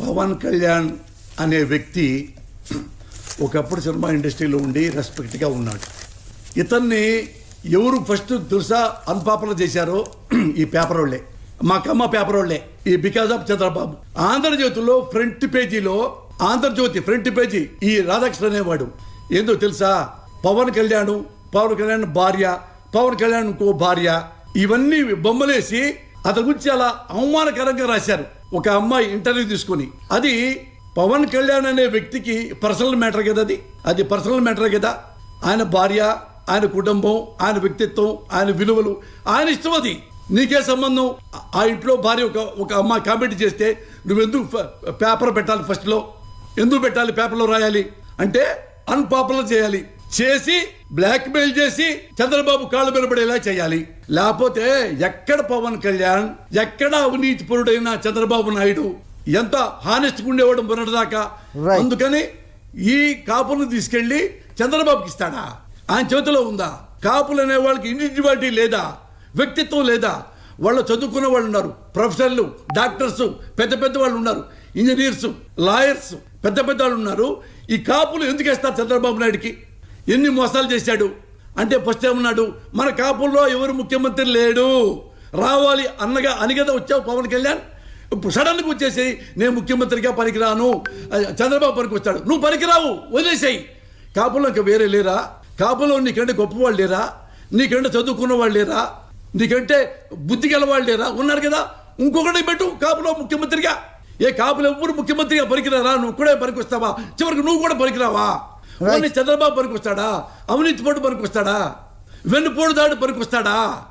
పవన్ కళ్యాణ్ అనే వ్యక్తి ఒకప్పుడు సినిమా ఇండస్ట్రీలో ఉండి రెస్పెక్ట్గా ఉన్నాడు. ఇతన్ని ఎవరు ఫస్ట్ తెలుసా అన్పాపులర్ చేశారో ఈ పేపర్ వాళ్ళే మా కమ్మ పేపర్ వాళ్ళే ఈ బికాస్ ఆఫ్ చంద్రబాబు. ఆంధ్రజ్యోతిలో ఫ్రంట్ పేజీలో ఆంధ్రజ్యోతి ఫ్రంట్ పేజీ ఈ రాధాకృష్ణ అనేవాడు. ఏందో తెలుసా? పవన్ కళ్యాణ్ పవన్ కళ్యాణ్ భార్య పవన్ కళ్యాణ్ ఇంకో భార్య. ఇవన్నీ బొమ్మలేసి అతని గురించి అలా అవమానకరంగా రాశారు. ఒక అమ్మాయి ఇంటర్వ్యూ తీసుకొని అది పవన్ కళ్యాణ్ అనే వ్యక్తికి పర్సనల్ మ్యాటర్ కదా అది? అది పర్సనల్ మ్యాటర్ కదా? ఆయన భార్య ఆయన కుటుంబం ఆయన వ్యక్తిత్వం ఆయన విలువలు ఆయన ఇష్టం అది. నీకే సంబంధం? ఆ ఇంట్లో భార్య ఒక ఒక అమ్మాయి కామెంట్ చేస్తే నువ్వెందుకు పేపర్ పెట్టాలి ఫస్ట్లో? ఎందుకు పెట్టాలి పేపర్లో రాయాలి? అంటే అన్పాపులర్ చేయాలి. చేసి బ్లాక్ మెయిల్ చేసి చంద్రబాబు కాళ్ళు నిలబడేలా చేయాలి. లేకపోతే ఎక్కడ పవన్ కళ్యాణ్ ఎక్కడ అవినీతి పరుడైన చంద్రబాబు నాయుడు ఎంత హానెస్ట్ ఉండేవాడు మొన్నటిదాకా. అందుకని ఈ కాపులను తీసుకెళ్ళి చంద్రబాబుకి ఇస్తాడా? ఆయన చేతిలో ఉందా? కాపులు అనే వాళ్ళకి ఇండివిజువాలిటీ లేదా? వ్యక్తిత్వం లేదా? వాళ్ళు చదువుకున్న వాళ్ళు ఉన్నారు. ప్రొఫెసర్లు డాక్టర్స్ పెద్ద పెద్ద వాళ్ళు ఉన్నారు. ఇంజనీర్స్ లాయర్స్ పెద్ద పెద్ద వాళ్ళు ఉన్నారు. ఈ కాపులు ఎందుకు వేస్తారు చంద్రబాబు నాయుడుకి? ఎన్ని మోసాలు చేశాడు? అంటే ఫస్ట్ ఏమన్నాడు? మన కాపుల్లో ఎవరు ముఖ్యమంత్రి లేడు. రావాలి అన్నగా అని కదా వచ్చావు పవన్ కళ్యాణ్? ఇప్పుడు సడన్గా వచ్చేసి నేను ముఖ్యమంత్రిగా పనికిరాను. చంద్రబాబు పనికి వస్తాడు నువ్వు పనికిరావు వదిలేసాయి. కాపులో ఇంకా వేరే లేరా? కాపులో నీకంటే గొప్పవాళ్ళు లేరా? నీకంటే చదువుకున్న వాళ్ళు లేరా? నీకంటే బుద్ధి గలవాళ్ళు లేరా? ఉన్నారు కదా. ఇంకొకటి పెట్టు కాపులో ముఖ్యమంత్రిగా. ఏ కాపులు ఎవ్వరు ముఖ్యమంత్రిగా పనికిరారా? నువ్వు కూడా పనికొస్తావా? చివరికి నువ్వు కూడా పనికిరావా? ఓన్లీ చంద్రబాబు పనికొస్తాడా? అవినీతి పోటు పనికొస్తాడా? వెన్నుపోటు దాడు పనికొస్తాడా?